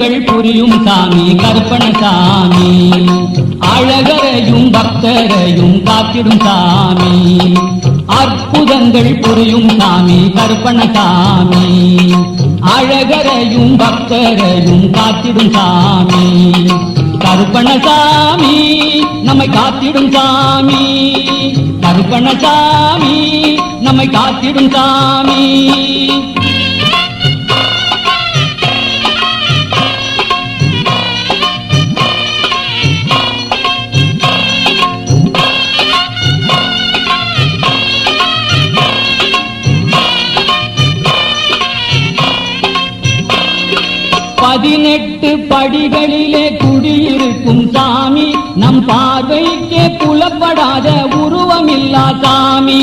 அற்புதங்கள் புரியும் சாமி கருப்பணசாமி அழகரையும் பக்தரையும் காத்திடும் சாமி. அற்புதங்கள் புரியும் சாமி கருப்பணசாமி அழகரையும் பக்தரையும் காத்திடும் சாமி. கருப்பணசாமி நம்மை காத்திடும் சாமி. கருப்பணசாமி நம்மை காத்திடும் சாமி. பதினெட்டு படிகளிலே குடியிருக்கும் சாமி நம் பார்வைக்கே புலப்படாத உருவமில்லா சாமி.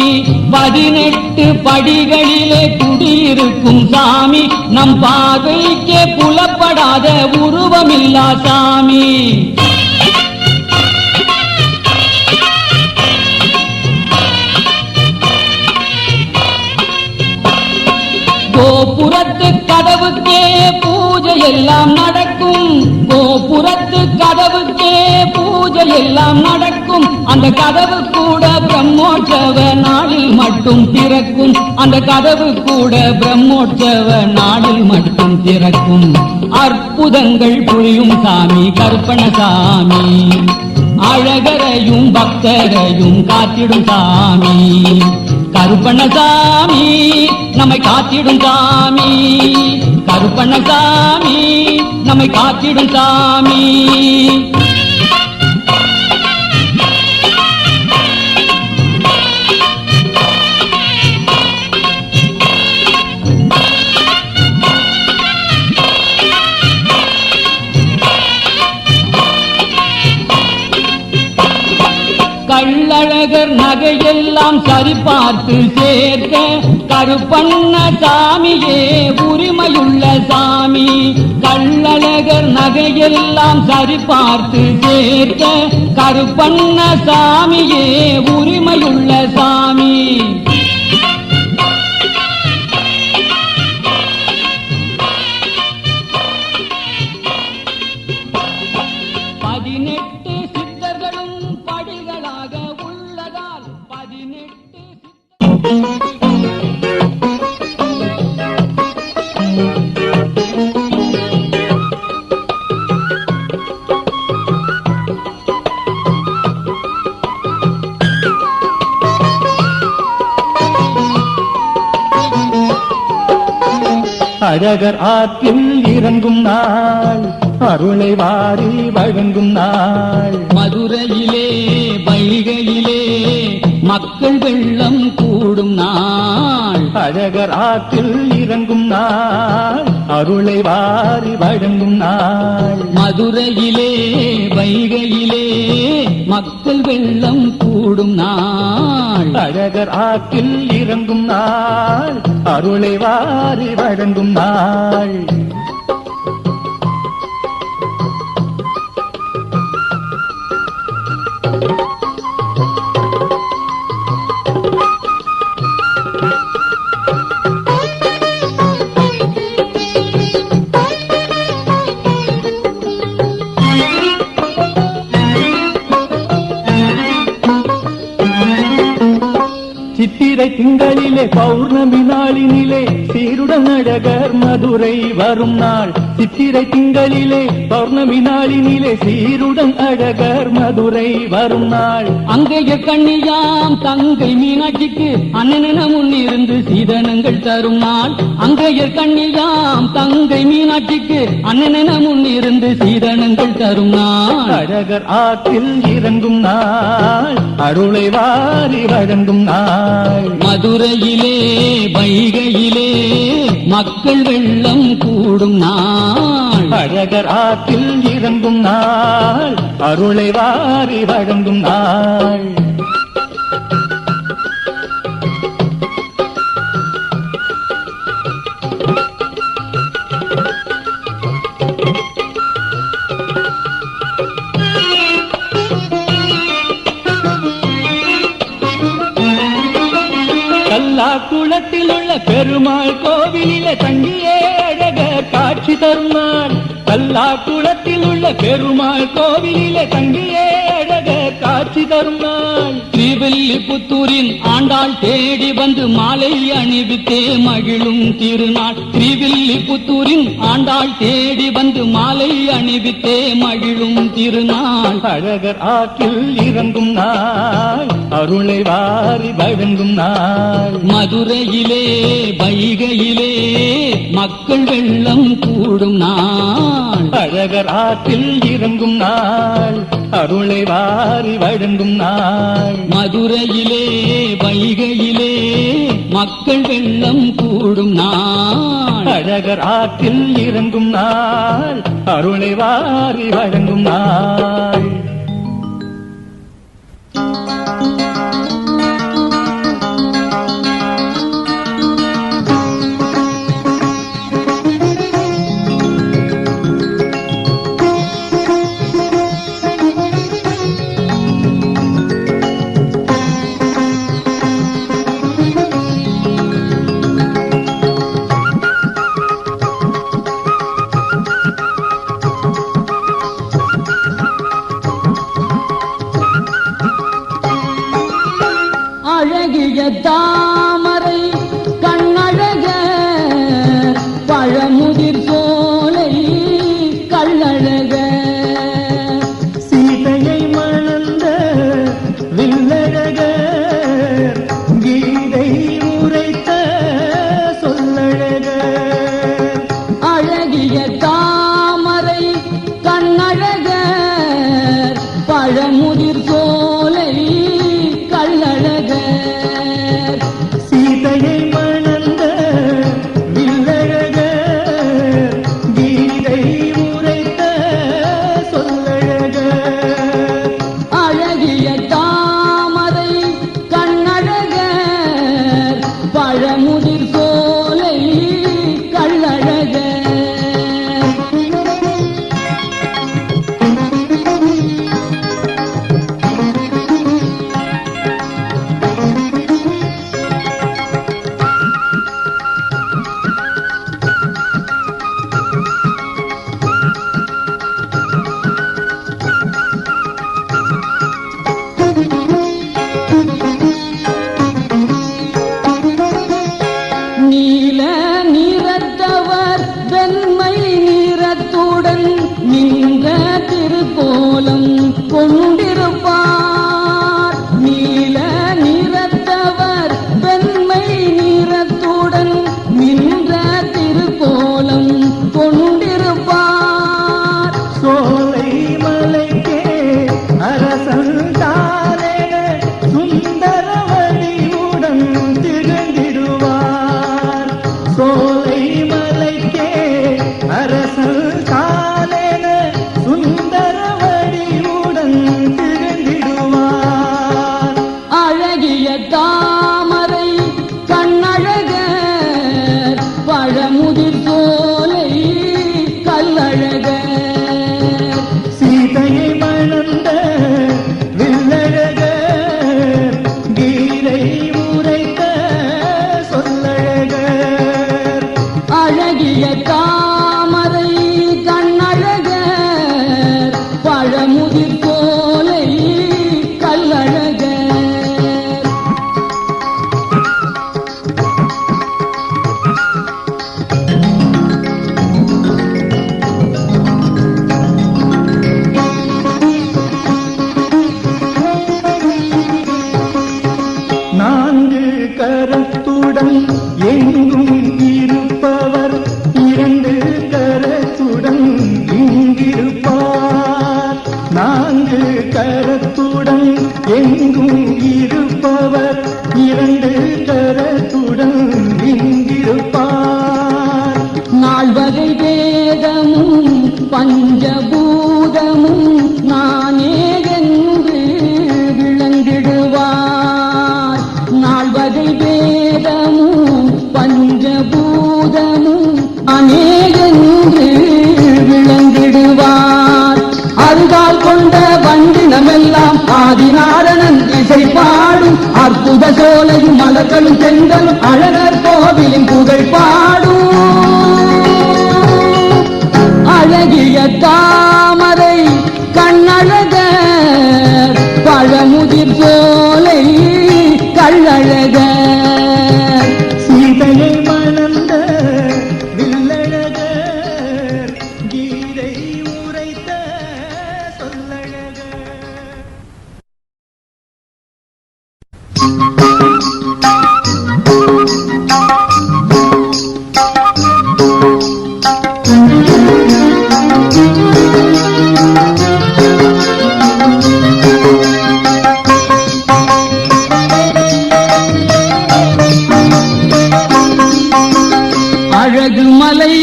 பதினெட்டு படிகளிலே குடியிருக்கும் சாமி நம் பார்வைக்கே புலப்படாத உருவமில்லா சாமி. எல்லாம் நடக்கும். கோபுரத்து கதவுக்கே பூஜை எல்லாம் நடக்கும். அந்த கதவு கூட பிரம்மோற்சவ நாளில் மட்டும் திறக்கும். அந்த கதவு கூட பிரம்மோற்சவ நாளில் மட்டும் திறக்கும். அற்புதங்கள் புரியும் சாமி கருப்பணசாமி அழகரையும் பக்தரையும் காத்திடும் சாமி. கருப்பண்ணசாமி நம்மை காத்திடும் சாமி. கருப்பண்ண சாமி நம்மை காத்திடும் சாமி. கள்ளழகர் நகையெல்லாம் சரிபார்த்து சேர்க்க கருப்பண்ண சாமியே உரிமையுள்ள சாமி. கள்ளழகர் நகையெல்லாம் சரிபார்த்து சேர்க்க கருப்பண்ண சாமியே உரிமையுள்ள சாமி. அழகர் ஆற்றில் இறங்கும் நாள் அருளை வாரி வழங்கும் நாள். மதுரையிலே வைகையிலே மக்கள் வெள்ளம் கூடும் நாள். அழகர் ஆற்றில் இறங்கும் நாள் அருளை வாரி வழங்கும் நாள். மதுரையிலே வைகையிலே மக்கள் வெள்ளம் கூடும் நாள். நாள். அழகர் ஆற்றில் இறங்கும் நாள். அருளை வாரி வழங்கும் நாள். சித்திரை திங்களிலே பௌர்ணமி நாளினிலே சீருடன் அழகர் மதுரை வரும் நாள். சித்திரை திங்களிலே பௌர்ணமி நாளினிலே சீருடன் அழகர் மதுரை வரும் நாள். அங்கைய கண்ணியாம் தங்கை மீனாட்சிக்கு அண்ணன முன்னிருந்து சீதனங்கள் தரும் நாள். அங்கைய கண்ணியாம் தங்கை மீனாட்சிக்கு அண்ணன முன்னிருந்து சீதனங்கள் தரும் நாள். அழகர் ஆற்றில் இறங்கும் நாள். அருளை வாரி வழங்கும் நாள். மதுரையிலே வைகையிலே மக்கள் வெள்ளம் கூடும் நாள். அழகர் ஆற்றில் இறங்கும் நாள். அருளை வாரி வழங்கும் நாள். பெருமாள் கோவிலில தங்கியே அழக காட்சி தருமாள் கல்லா குளத்தில் உள்ள பெருமாள் கோவிலில தங்கியே அழக காட்சி தருமாள் திருவில்லிபுத்தூரின் ஆண்டாள் தேடி வந்து மாலை அணிவித்தே மகிழும் திருநாள். திருவில்லிபுத்தூரின் ஆண்டாள் தேடி வந்து மாலை அணிவித்தே மகிழும் திருநாள். அழகர் ஆற்றில் இறங்கும் நாள் அருளை வாரி வழங்கும் நாள். மதுரையிலே வைகையிலே மக்கள் வெள்ளம் கூடும் நாள். அழகர் ஆற்றில் இறங்கும் நாள் அருளை வாரி வழங்கும் நாள். மதுரையிலே வைகையிலே மக்கள் வெள்ளம் கூடும் நாள். அழகர் ஆற்றில் இறங்கும் நாள் அருளை வாரி வழங்கும் நாள். কোনো ஆதிநாதனன் இசை பாடும் அற்புத சோலையும் மலர்களும் செங்கலும் அழகர் கோவிலின் புகழ் அழகு மலை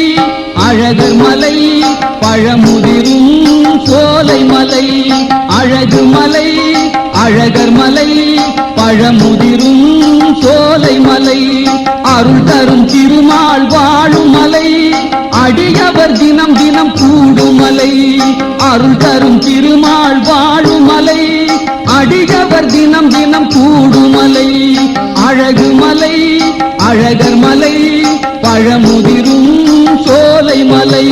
அழகு மலை பழமுதிரும் சோலை மலை. அழகு மலை அழகர் மலை பழமுதிரும் சோலை மலை அருள் தரும் திருமால் வாழும் மலை அடியவர் தினம் தினம் கூடும் மலை அருள் தரும் திருமால் வாழும் மலை அடியவர் தினம் தினம் கூடும் மலை. அழகு மலை அழகர் மலை பழமுதிரும் சோலை மலை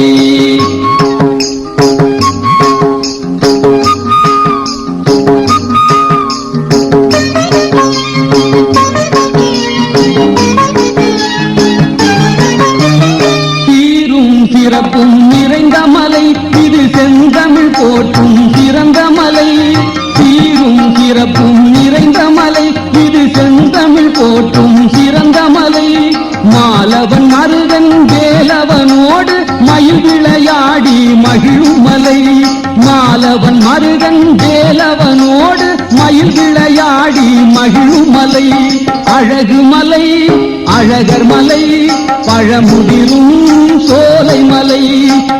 மலை மாலவன் மருகன் வேலவனோடு மயில் விளையாடி மகிழும் அழகு மலை அழகர் மலை பழமுதிரும் சோலை மலை.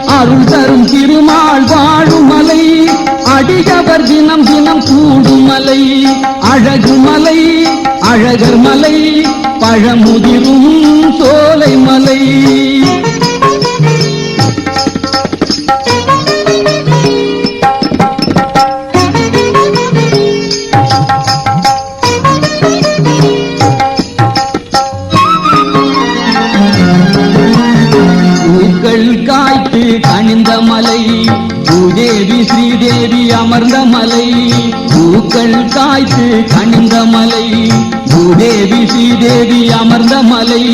அருள் தரும் திருமால் வாழும் மலை அடியவர் தினம் தினம் கூடும் மலை. அழகு மலை அழகர் மலை பழமுதிரும் சோலை மலை. பூக்கள் காய்த்து கனிந்த மலை பூதேவி ஸ்ரீதேவி அமர்ந்த மலை.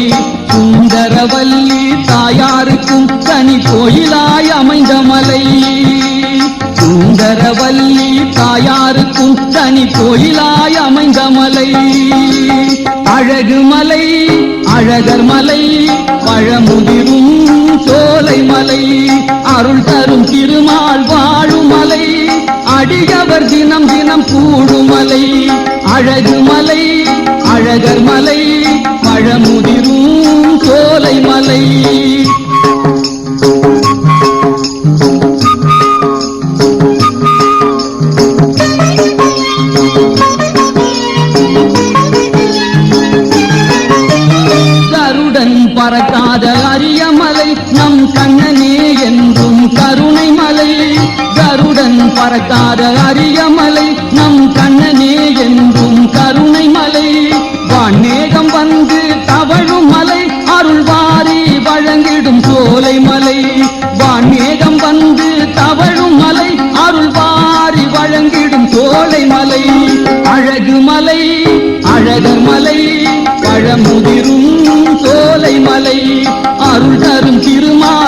சுந்தரவல்லி தாயாருக்கும் தனி கோயிலாய் அமைந்த மலை. சுந்தரவல்லி தாயாருக்கும் தனி கோயிலாய் அமைந்த மலை. அழகு மலை அழகர் மலை பழமுதிரும் சோலை மலை. அருள் தரும் கூடுமலை தினம் அழகு மலை அழகர் மலை பழமுதிரும் சோலை மலை. கருடன் பறக்காத அரிய மலை நம் கண்ணனே என்றும் கருணை மலை. கருடன் பறக்காத அரிய மலை கண்ணனே என்றும் கருணை மலை. வான்மேகம் வந்து தவழும் மலை. அருள்வாரி வழங்கிடும் சோலை மலை. வான்மேகம் வந்து தவழும் மலை. அருள்வாரி வழங்கிடும் சோலை மலை. அழகு மலை அழகர் மலை. பழமுதிரும் சோலை மலை. அருள் தரும் திருமா